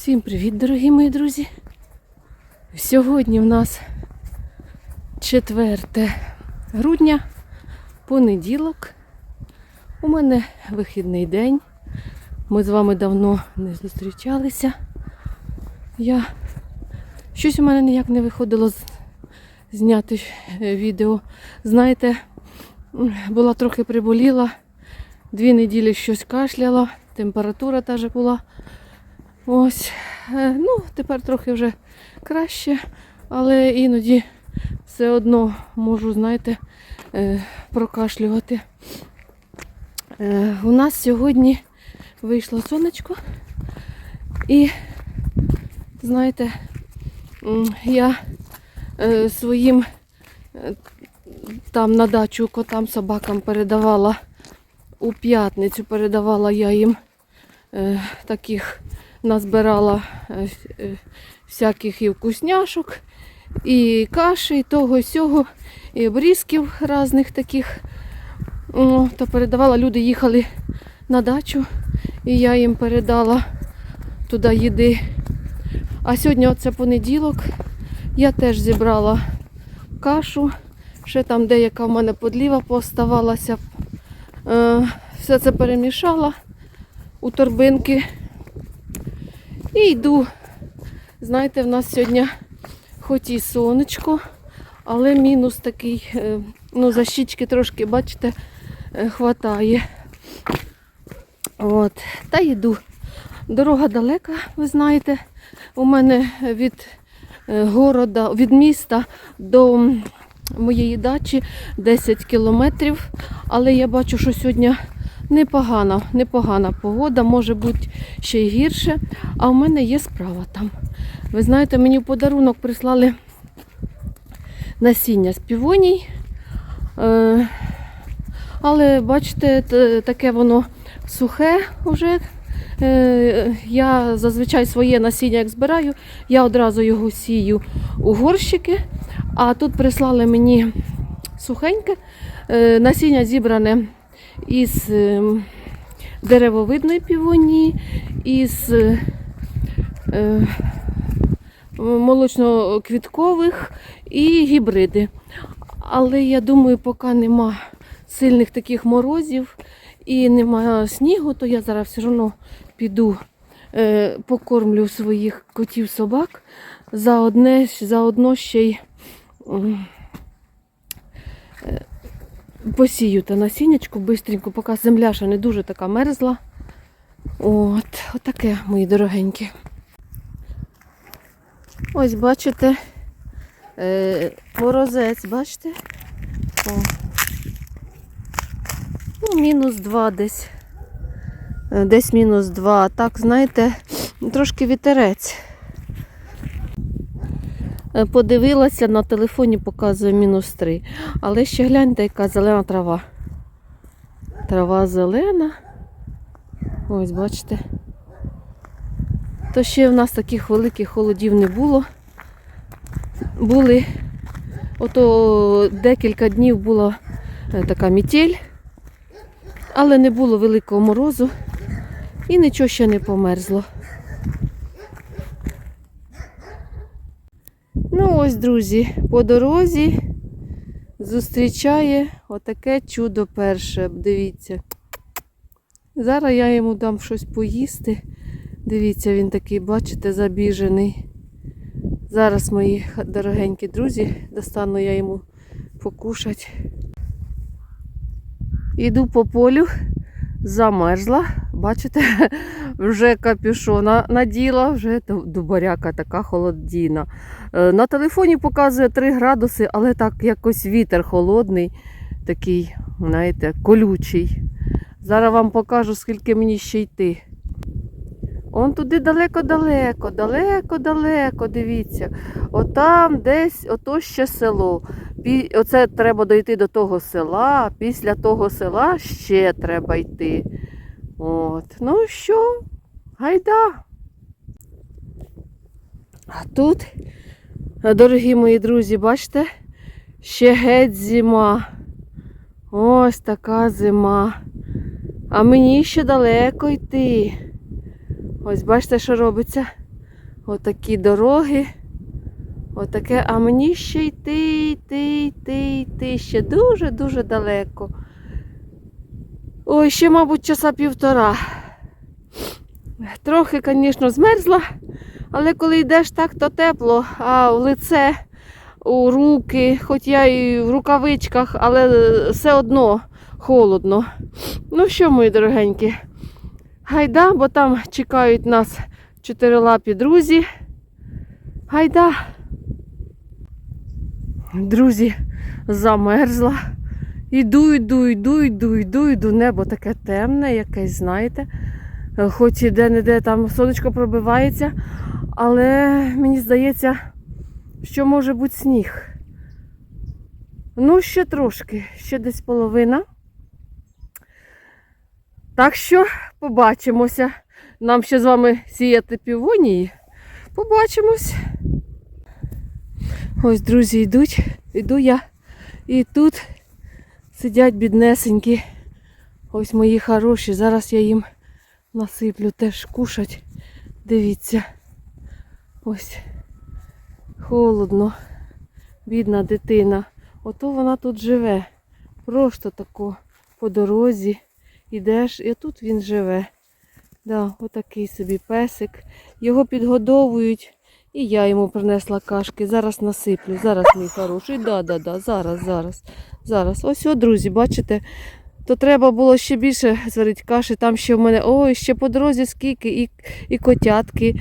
Всім привіт, дорогі мої друзі! Сьогодні в нас 4 грудня, понеділок. У мене вихідний день. Ми з вами давно не зустрічалися. Я щось у мене ніяк не виходило зняти е, відео. Знаєте, була трохи приболіла, дві неділі щось кашляла, температура теж була. Ось, е, ну, тепер трохи вже краще, але іноді все одно можу, знаєте, е, прокашлювати. Е, У нас сьогодні вийшло сонечко. І, знаєте, я своїм там на дачу котам, собакам передавала у п'ятницю, передавала я їм таких назбирала е, е, всяких і вкусняшок, і каші, і того, і сього, і обрізків різних таких. О, то передавала, люди їхали на дачу, і я їм передала туди їди. А сьогодні оце понеділок. Я теж зібрала кашу. Ще там деяка в мене подліва поставалася. Е, все це перемішала у торбинки. І йду. Знаєте, в нас сьогодні хоч і сонечко, але мінус такий, е, ну, за щічки трошки, бачите, е, хватає. От. Та йду. Дорога далека, ви знаєте. У мене від е, города, від міста до моєї дачі 10 кілометрів. Але я бачу, що сьогодні непогана, непогана погода, може бути ще й гірше. А в мене є справа там. Ви знаєте, мені в подарунок прислали насіння з півоній. Е, але бачите, таке воно сухе вже. Е, Я зазвичай своє насіння як збираю, я одразу його сію у горщики, а тут прислали мені сухеньке. Е, Насіння зібране із ем, деревовидної півонії, із е, молочно-квіткових і гібриди. Але я думаю, поки нема сильних таких морозів і немає снігу, то я зараз все одно піду е, покормлю своїх котів собак. Заодне, заодно ще й е, посію та насіннячку бистренько, поки земля ще не дуже така мерзла. От, отаке, мої дорогенькі. Ось бачите, е, морозець, бачите? О. Ну, мінус 2 десь. Е, Десь мінус 2. Так, знаєте, трошки вітерець. Е, Подивилася на телефоні, показує мінус 3. Але ще гляньте, яка зелена трава. Трава зелена. Ось, бачите. То ще в нас таких великих холодів не було. Були, ото декілька днів була е, така мітель, але не було великого морозу і нічого ще не померзло. Ну ось, друзі, по дорозі зустрічає отаке чудо перше. Дивіться. Зараз я йому дам щось поїсти. Дивіться, він такий, бачите, забіжений. Зараз, мої дорогенькі друзі, достану я йому покушати. Іду по полю, замерзла. Бачите, вже капюшона наділа, вже дубаряка така холодіна. Е, На телефоні показує 3 градуси, але так якось вітер холодний, такий, знаєте, колючий. Зараз вам покажу, скільки мені ще йти. Он туди далеко-далеко, далеко-далеко, дивіться. Отам десь ото ще село. Оце треба дойти до того села, після того села ще треба йти. От. Ну що, гайда. А тут, дорогі мої друзі, бачите, ще геть зима. Ось така зима. А мені ще далеко йти. Ось бачите, що робиться. Отакі дороги. Отаке, а мені ще йти, йти, йти, йти, ще дуже-дуже далеко. Ой, ще, мабуть, часа півтора. Трохи, звісно, змерзла, але коли йдеш так, то тепло, а в лице, у руки, хоч я і в рукавичках, але все одно холодно. Ну що, мої дорогенькі, гайда, бо там чекають нас чотирилапі друзі. Гайда. Друзі, замерзла. Іду, йду, йду, йду, йду, йду. Небо таке темне, якесь, знаєте. Е, Хоч і де-не-де там сонечко пробивається, але мені здається, що може бути сніг. Ну, ще трошки, ще десь половина. Так що побачимося. Нам ще з вами сіяти півонії. Побачимось. Ось, друзі, йдуть, йду я. І тут сидять біднесенькі. Ось мої хороші. Зараз я їм насиплю теж кушать. Дивіться. Ось. Холодно. Бідна дитина. Ото вона тут живе. Просто тако по дорозі. Ідеш, і тут він живе. Да, отакий собі песик. Його підгодовують. І я йому принесла кашки. Зараз насиплю. Зараз мій хороший. Да, да, да. Зараз, зараз. Зараз. Ось, о, друзі, бачите, то треба було ще більше зварити каші. Там ще в мене, ой, ще по дорозі скільки, і, і котятки.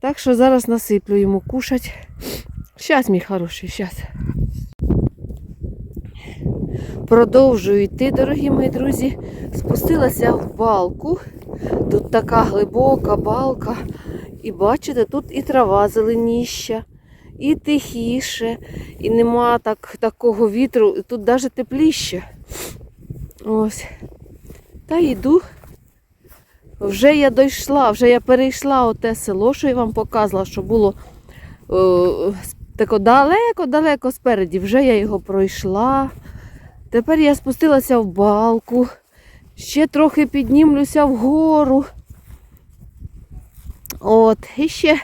Так що зараз насиплю йому кушать. Щас, мій хороший, щас. Продовжую йти, дорогі мої друзі. Спустилася в балку. Тут така глибока балка. І бачите, тут і трава зеленіща, і тихіше, і нема так, такого вітру, тут навіть тепліше. Ось. Та йду. Вже я дійшла, вже я перейшла оте село, що я вам показувала, що було е, далеко-далеко спереді. Вже я його пройшла. Тепер я спустилася в балку. Ще трохи піднімлюся вгору. От, і ще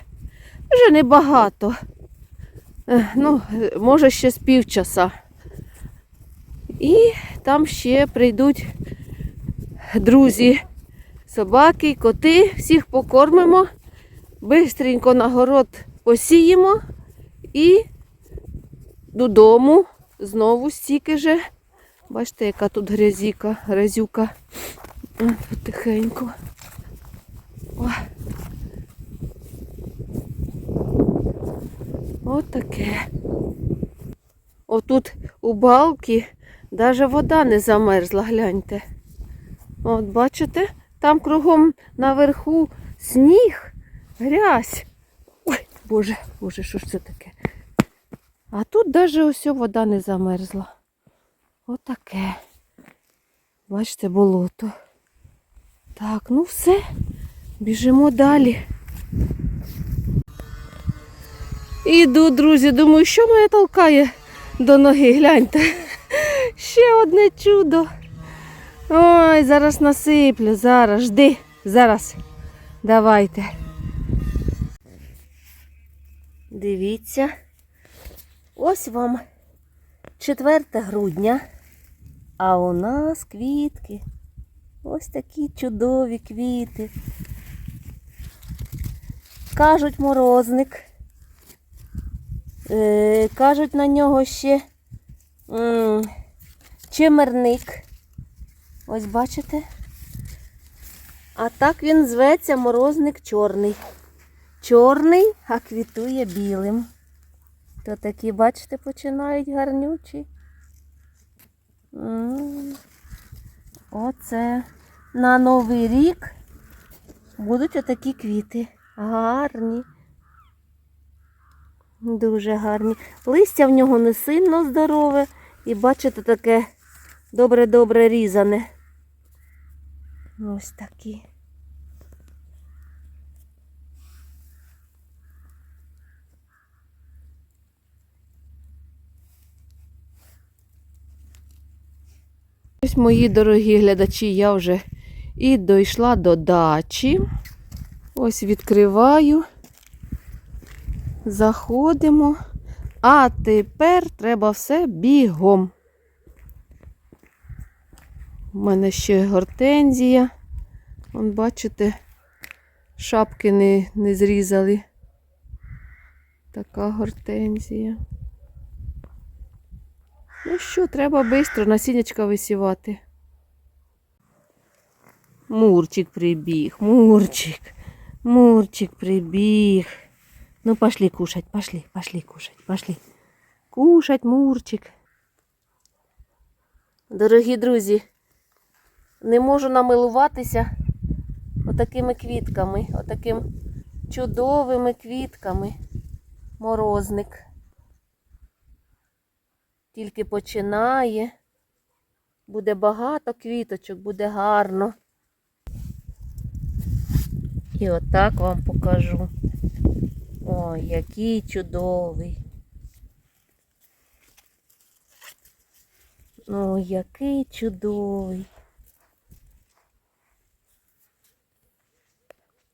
вже небагато. Е, Ну, е, може ще з півчаса. І там ще прийдуть друзі, собаки, коти, всіх покормимо, бистренько на город посіємо і додому знову стільки же. Бачите, яка тут грязіка, грязюка. Потихеньку. О. Отаке. Отут у балки навіть вода не замерзла, гляньте. От бачите, там кругом наверху сніг, грязь. Ой, боже, боже, що ж це таке? А тут навіть ось вода не замерзла. Отаке. Бачите, болото. Так, ну все, біжимо далі. Іду, друзі, думаю, що мене толкає до ноги, гляньте. Ще одне чудо. Ой, зараз насиплю, зараз, жди, зараз. Давайте. Дивіться. Ось вам 4 грудня. А у нас квітки. Ось такі чудові квіти. Кажуть морозник. Е, кажуть на нього ще чимерник. Ось бачите? А так він зветься морозник чорний. Чорний, а квітує білим. То такі, бачите, починають гарнючі. Оце на Новий рік будуть отакі квіти. Гарні. Дуже гарні. Листя в нього не сильно здорове. І бачите, таке добре-добре різане. Ось такі. Ось мої дорогі глядачі, я вже і дійшла до дачі. Ось відкриваю. Заходимо. А тепер треба все бігом. У мене ще гортензія. Вон, бачите, шапки не, не зрізали. Така гортензія. Ну що, треба швидко насіннячка висівати. Мурчик прибіг, Мурчик. Мурчик прибіг. Ну, пошли кушать, пошли, пошли кушать, пошли. Кушать, Мурчик. Дорогі друзі, не можу намилуватися отакими квітками, отаким чудовими квітками. Морозник. Тільки починає. Буде багато квіточок, буде гарно. І отак вам покажу. Ой, який чудовий. Ой, який чудовий.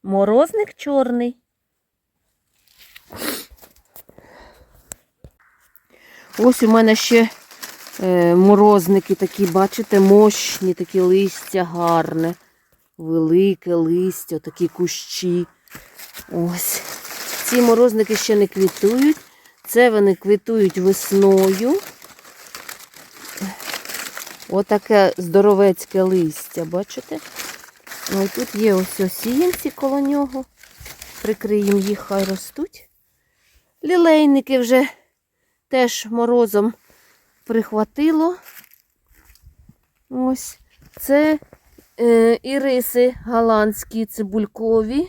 Морозник чорний. Ось у мене ще е, морозники такі, бачите, мощні, такі листя гарне, велике листя, такі кущі. Ось. Ці морозники ще не квітують. Це вони квітують весною. Отаке здоровецьке листя, бачите? Ну, і тут є ось осіянці коло нього. Прикриємо їх, хай ростуть. Лілейники вже теж морозом прихватило. Ось це е, іриси голландські цибулькові.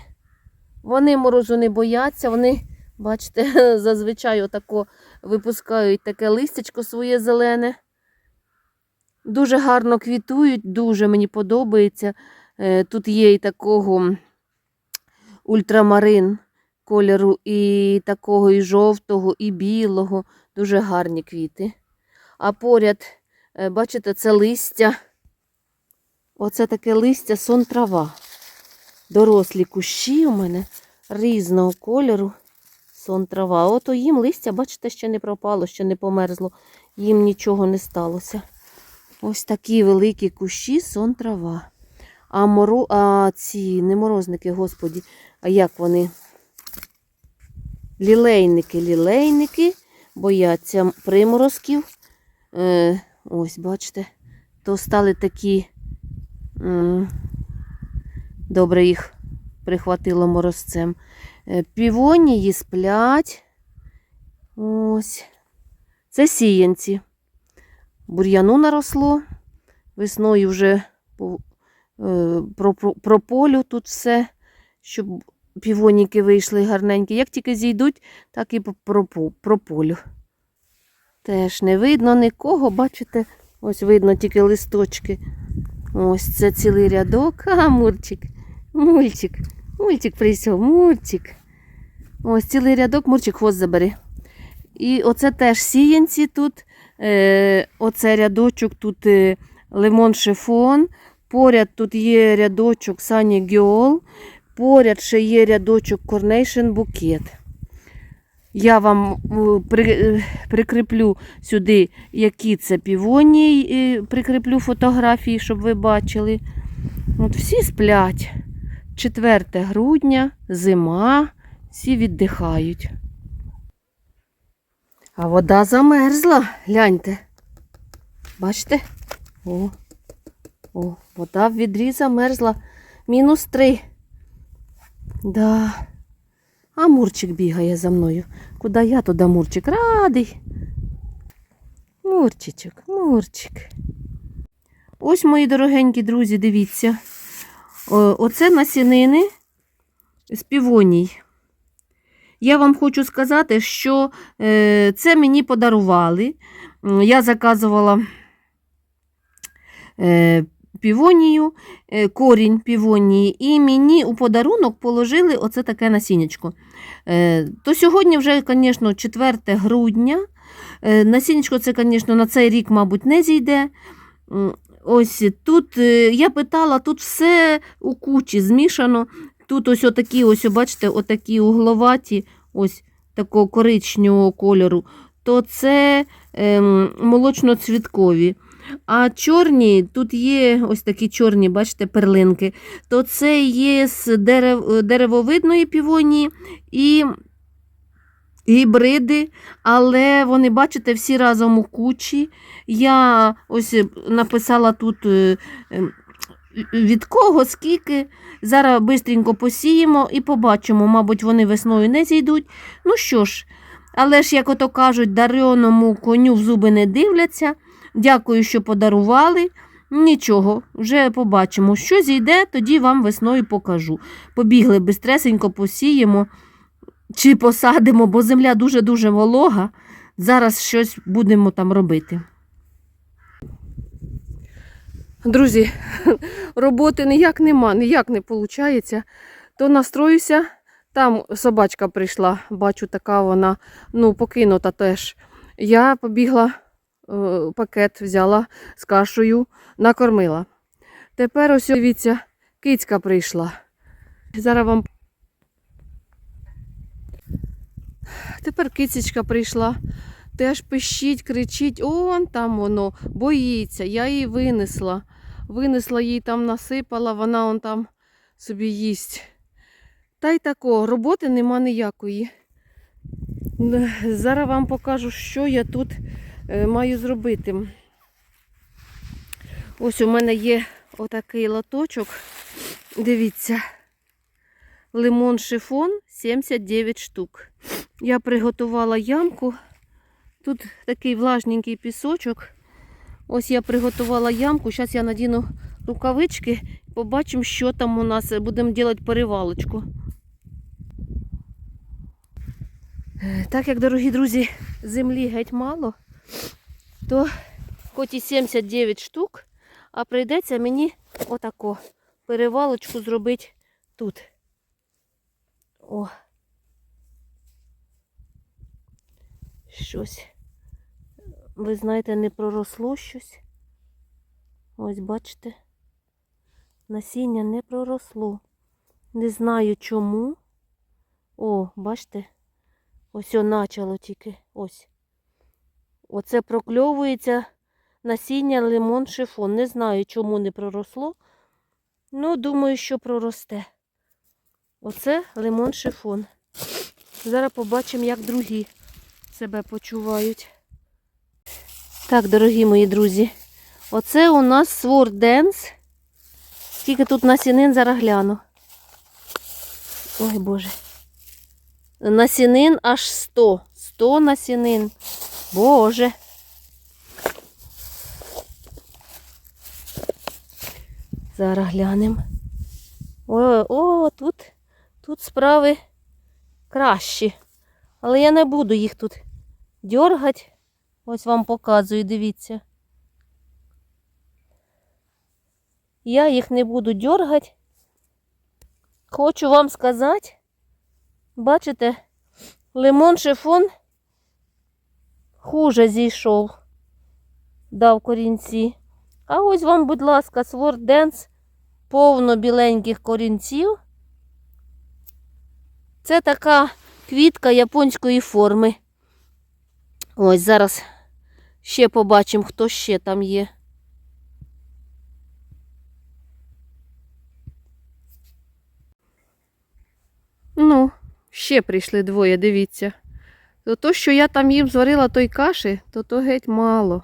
Вони морозу не бояться, вони, бачите, зазвичай отако випускають таке листячко своє зелене. Дуже гарно квітують, дуже мені подобається. Е, Тут є і такого ультрамарин кольору, і такого і жовтого, і білого. Дуже гарні квіти. А поряд, е, бачите, це листя. Оце таке листя сон трава. Дорослі кущі у мене різного кольору. Сон трава. Ото їм листя, бачите, ще не пропало, ще не померзло. Їм нічого не сталося. Ось такі великі кущі сон трава. А, моро... а ці не морозники, господі, а як вони? Лілейники, лілейники бояться приморозків. Е, ось, бачите, то стали такі. Добре їх прихватило морозцем. Е, Півонії сплять. Ось. Це сіянці. Бур'яну наросло. Весною вже прополю тут все, щоб півоніки вийшли гарненькі. Як тільки зійдуть, так і по- пропо- прополю. Теж не видно нікого, бачите, ось видно тільки листочки. Ось це цілий рядок. А, Мурчик, мульчик, мульчик прийшов, мурчик. Ось цілий рядок, Мурчик, хвост забери. І оце теж сіянці тут. Е, оце рядочок тут е, лимон шифон. Поряд тут є рядочок Сані Гіол. Поряд ще є рядочок Coronation Букет. Я вам е, е, прикріплю сюди, які це півонії, е, прикріплю фотографії, щоб ви бачили. От всі сплять. 4 грудня, зима, всі віддихають. А вода замерзла, гляньте. Бачите? О, о, вода в відрі замерзла. Мінус три. Да. А Мурчик бігає за мною. Куди я, туди Мурчик. Радий. Мурчичок, Мурчик. Ось, мої дорогенькі друзі, дивіться. Оце насінини з півоній. Я вам хочу сказати, що е, це мені подарували. Я заказувала е, півонію, е, корінь півонії, і мені у подарунок положили оце таке насіннячко. Е, то сьогодні вже, звісно, 4 грудня. Е, насіннячко це, звісно, на цей рік, мабуть, не зійде. Ось тут я питала, тут все у кучі змішано. Тут ось отакі, ось, бачите, отакі угловаті, ось такого коричневого кольору, то це ем, молочно-цвіткові. А чорні, тут є ось такі чорні, бачите, перлинки, то це є з дерев, деревовидної півонії і гібриди, але вони, бачите, всі разом у кучі. Я ось написала тут е, ем, від кого, скільки. Зараз швидко посіємо і побачимо, мабуть, вони весною не зійдуть. Ну що ж, але ж, як ото кажуть, дареному коню в зуби не дивляться. Дякую, що подарували. Нічого, вже побачимо. Що зійде, тоді вам весною покажу. Побігли бистресенько посіємо чи посадимо, бо земля дуже-дуже волога. Зараз щось будемо там робити. Друзі, роботи ніяк нема, ніяк не виходить. То настроюся, там собачка прийшла, бачу, така вона ну, покинута теж. Я побігла, пакет взяла з кашею, накормила. Тепер ось дивіться, кицька прийшла. Зараз вам. Тепер кицечка прийшла. Теж пищить, кричить, он там воно, боїться. Я її винесла. Винесла їй там, насипала, вона он там собі їсть. Та й такого, роботи нема ніякої. Зараз вам покажу, що я тут е, маю зробити. Ось у мене є отакий лоточок. Дивіться. Лимон шифон 79 штук. Я приготувала ямку. Тут такий влажненький пісочок. Ось я приготувала ямку. Зараз я надіну рукавички. Побачимо, що там у нас. Будемо робити перевалочку. Е, Так як, дорогі друзі, землі геть мало, то хоч і 79 штук, а прийдеться мені отако перевалочку зробити тут. О. Щось. Ви знаєте, не проросло щось. Ось бачите. Насіння не проросло. Не знаю чому. О, бачите? Ось о, начало тільки. Ось. Оце прокльовується насіння лимон шифон. Не знаю, чому не проросло. Ну, думаю, що проросте. Оце лимон шифон. Зараз побачимо, як другі себе почувають. Так, дорогі мої друзі, оце у нас сворденс. Скільки тут насінин, зараз гляну. Ой, Боже. Насінин аж 100. 100 насінин. Боже. Зараз глянемо. О, о, тут, тут справи кращі. Але я не буду їх тут дергати. Ось вам показую, дивіться. Я їх не буду дергати. Хочу вам сказати, бачите, лимон шифон хуже зійшов, дав корінці. А ось вам, будь ласка, сворденс повно біленьких корінців. Це така квітка японської форми. Ось зараз ще побачимо, хто ще там є. Ну, ще прийшли двоє, дивіться. То, що я там їм зварила той каші, то то геть мало.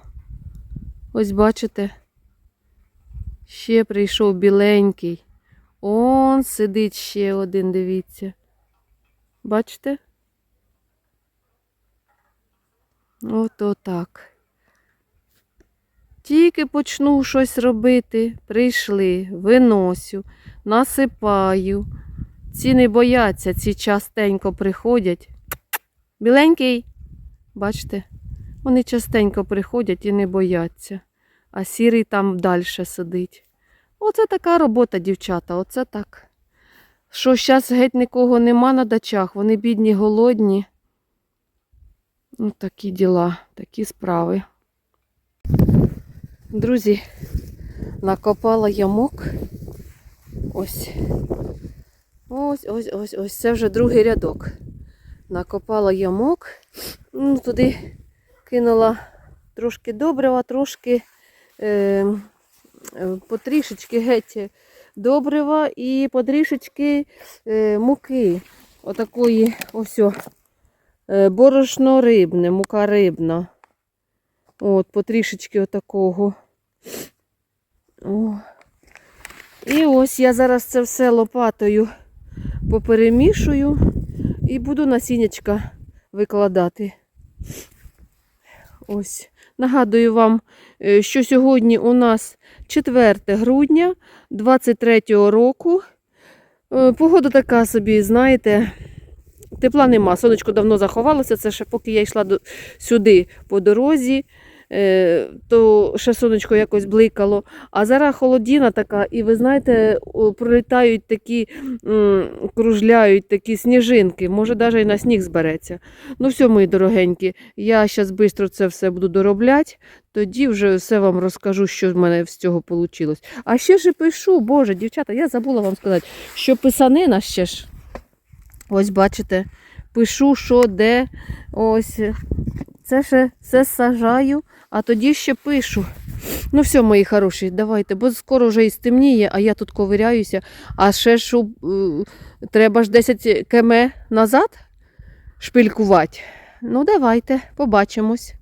Ось бачите. Ще прийшов біленький. Он сидить ще один, дивіться. Бачите? Ото так. Тільки почну щось робити, прийшли, виносю, насипаю. Ці не бояться, ці частенько приходять. Біленький, бачите, вони частенько приходять і не бояться, а сірий там далі сидить. Оце така робота, дівчата, оце так. Що зараз геть нікого нема на дачах, вони бідні, голодні. Ну, такі діла, такі справи. Друзі, накопала ямок. Ось. Ось, ось, ось, ось. Це вже другий рядок. Накопала ямок, ну, туди кинула трошки добрива, трошки е, е, потрішечки геть добрива і потрішечки е, муки. Отакої ось е, борошно рибне, мука рибна. От, потрішечки отакого. О. І ось я зараз це все лопатою поперемішую і буду насіннячка викладати. Ось. Нагадую вам, е, що сьогодні у нас 4 грудня 23 року. Е, Погода така собі, знаєте, тепла нема. Сонечко давно заховалося. Це ще поки я йшла сюди по дорозі, то ще сонечко якось бликало. А зараз холодіна така, і ви знаєте, пролітають такі, кружляють такі сніжинки. Може, навіть і на сніг збереться. Ну, все, мої дорогенькі, я зараз швидко це все буду доробляти, тоді вже все вам розкажу, що в мене з цього вийшло. А ще ж пишу, Боже, дівчата, я забула вам сказати, що писанина ще ж. Ось бачите, пишу, що де. Ось. Це ще все сажаю, а тоді ще пишу. Ну, все, мої хороші, давайте, бо скоро вже і стемніє, а я тут ковиряюся. А ще ж е, треба ж 10 км назад шпилькувати. Ну, давайте, побачимось.